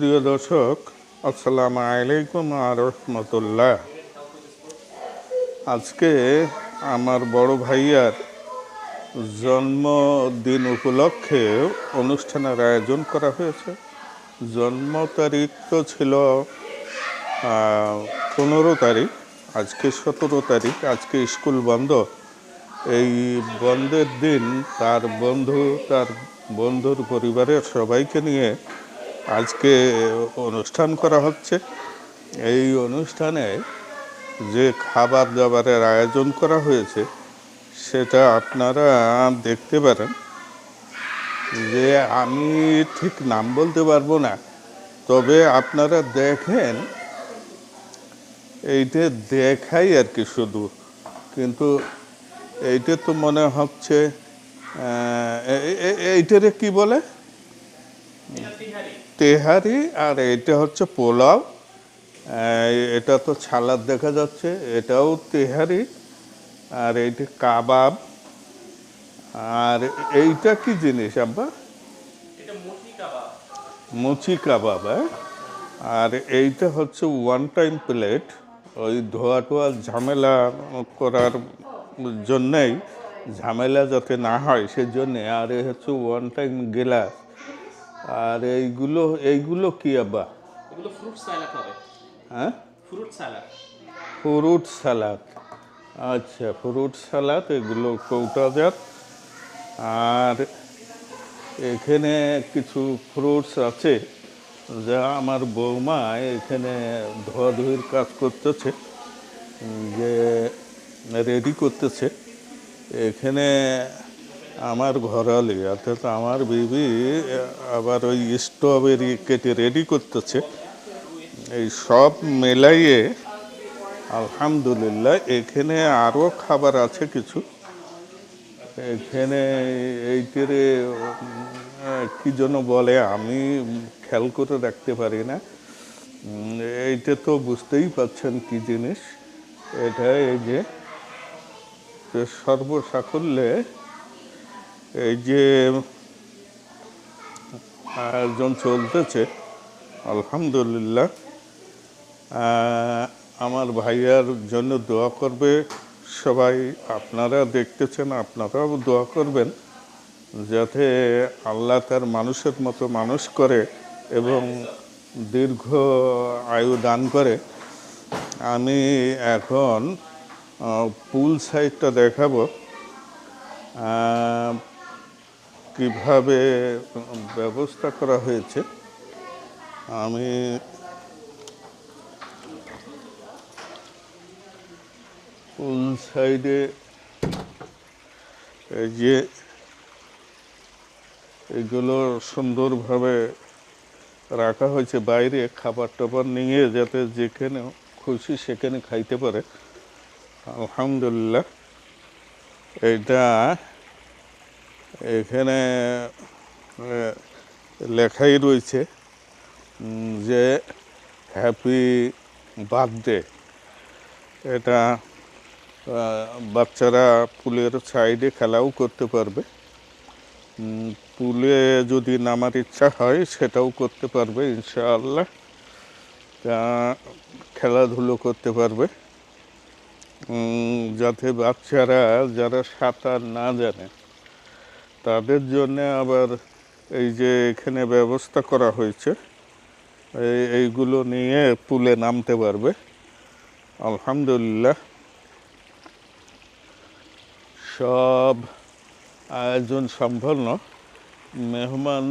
প্রিয় দর্শক, আসসালামু আলাইকুম রহমতুল্লাহ। আজকে আমার বড় ভাইয়ার জন্মদিন উপলক্ষে অনুষ্ঠানের আয়োজন করা হয়েছে। জন্ম তারিখ তো ছিল পনেরো তারিখ, আজকে সতেরো তারিখ, আজকে স্কুল বন্ধ। এই বন্ধের দিন তার বন্ধু, তার বন্ধুর পরিবারের সবাইকে নিয়ে আজকে অনুষ্ঠান করা হচ্ছে। এই অনুষ্ঠানে যে খাবার দাবারের আয়োজন করা হয়েছে, সেটা আপনারা দেখতে পারেন। যে আমি ঠিক নাম বলতে পারব না, তবে আপনারা দেখেন, এইটা দেখাই আর কি শুধু। কিন্তু এইটা তো মনে হচ্ছে এইটারে কি বলে? তেহারি আর এটা হচ্ছে পোলাও। এটা তো ছালাদ দেখা যাচ্ছে এটাও তেহারি। আর এইটা কাবাব। আর এইটা কি জিনিস আব্বা? মুচি কাবাব। হ্যাঁ? আর এইটা হচ্ছে ওয়ান টাইম প্লেট ওই ধোয়া টোয়া ঝামেলা করার জন্যেই ঝামেলা যাতে না হয় সেজন্যে। আর এই হচ্ছে ওয়ান টাইম গ্লাস আর এইগুলো এইগুলো কি আব্বা? এগুলো ফ্রুট স্যালাড হবে। হ্যাঁ? ফ্রুট স্যালাড ফ্রুট সালাদ আচ্ছা ফ্রুট সালাদ এগুলো কৌটাজাত আর এখানে কিছু ফ্রুটস আছে যা আমার বৌমা এখানে ধোয়াধুয়ির কাজ করতেছে যে রেডি করতেছে। এখানে আমার ঘরালি অর্থাৎ আমার বিবি আবার ওই স্ট্রবেরি কেটে রেডি করতেছে। এই সব মেলাইয়ে আলহামদুলিল্লাহ, এখানে আরও খাবার আছে কিছু। এখানে এইটারে কি জন্য বলে, আমি খেয়াল করে রাখতে পারি না। এইটা তো বুঝতেই পাচ্ছেন কি জিনিস। এটা এই যে যে, সর্বসাকল্যে এই যে, আয়োজন চলতেছে, আলহামদুলিল্লাহ। আমার ভাইয়ার জন্য দোয়া করবে। সবাই আপনারা দেখতেছেন, আপনারাও দোয়া করবেন, যাতে আল্লাহ তার মানুষের মতো মানুষ করে এবং দীর্ঘ আয়ু দান করে। আমি এখন পুল সাইডটা দেখাবো। কীভাবে ব্যবস্থা করা হয়েছে, আমি পুল সাইডে যে এগুলো সুন্দরভাবে রাখা হয়েছে, বাইরে খাবার টাবার নিয়ে যাতে যেখানে খুশি সেখানে খাইতে পারে। আলহামদুলিল্লাহ এইটা এখানে লেখাই রয়েছে যে হ্যাপি বার্থডে। এটা বাচ্চারা পুলের সাইডে খেলাও করতে পারবে। পুলে যদি নামার ইচ্ছা হয়, সেটাও করতে পারবে, ইনশাআল্লাহ। তা, খেলাধুলো করতে পারবে। যাতে বাচ্চারা, যারা সাঁতার না জানে তাদের জন্য আবার এই যে এখানে ব্যবস্থা করা হয়েছে, এই, এইগুলো নিয়ে পুলে নামতে পারবে। আলহামদুলিল্লাহ। সব আয়োজন সম্পন্ন মেহমান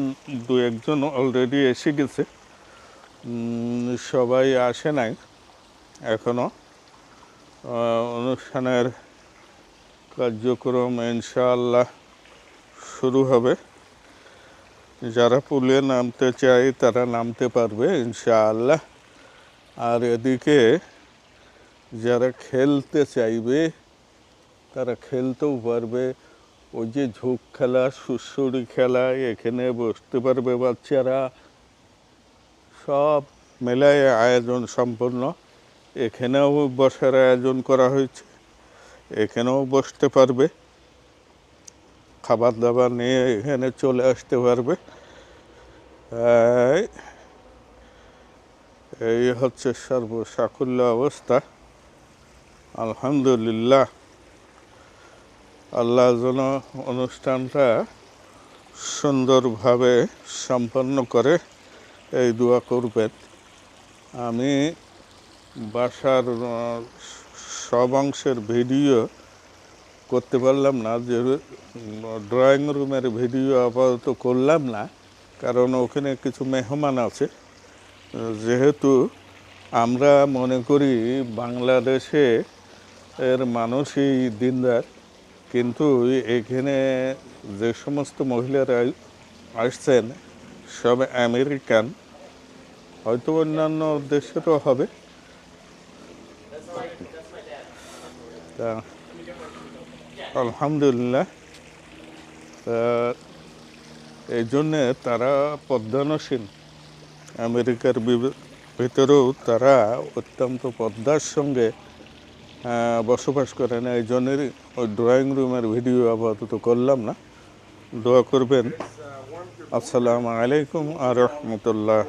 দু একজন অলরেডি এসে গেছে। সবাই আসে নাই এখনও অনুষ্ঠানের কার্যক্রম ইনশাআল্লাহ শুরু হবে। যারা পুলে নামতে চায়, তারা নামতে পারবে, ইনশাআল্লাহ। আর এদিকে যারা খেলতে চাইবে, তারা খেলতেও পারবে। ওই যে ঝোঁক খেলা সুসুড়ি খেলা, এখানে বসতে পারবে বাচ্চারা। সব মেলায় আয়োজন সম্পন্ন। এখানেও বসার আয়োজন করা হয়েছে। এখানেও বসতে পারবে। খাবার দাবার নিয়ে এখানে চলে আসতে পারবে। এই হচ্ছে সর্বসাকুল্য অবস্থা। আলহামদুলিল্লাহ। আল্লাহ যেন অনুষ্ঠানটা সুন্দরভাবে সম্পন্ন করে এই দোয়া করবেন। আমি বাসার সব অংশের ভিডিও করতে পারলাম না, যে ড্রয়িং রুমের ভিডিও আপাতত করলাম না, কারণ ওখানে কিছু মেহমান আছে। যেহেতু আমরা মনে করি বাংলাদেশে এর মানুষই দিনদার, কিন্তু এখানে যে সমস্ত মহিলারা আসছেন, সব আমেরিকান, হয়তো অন্যান্য দেশেরও হবে। তা আলহামদুলিল্লাহ। এই জন্যে তারা পদ্মানসীন। আমেরিকার ভিতরেও তারা অত্যন্ত পদ্মার সঙ্গে বসবাস করেন এই জন্যের ওই ড্রয়িং রুমের ভিডিও আপাতত করলাম না। দোয়া করবেন। আসসালামু আলাইকুম আর রহমতুল্লাহ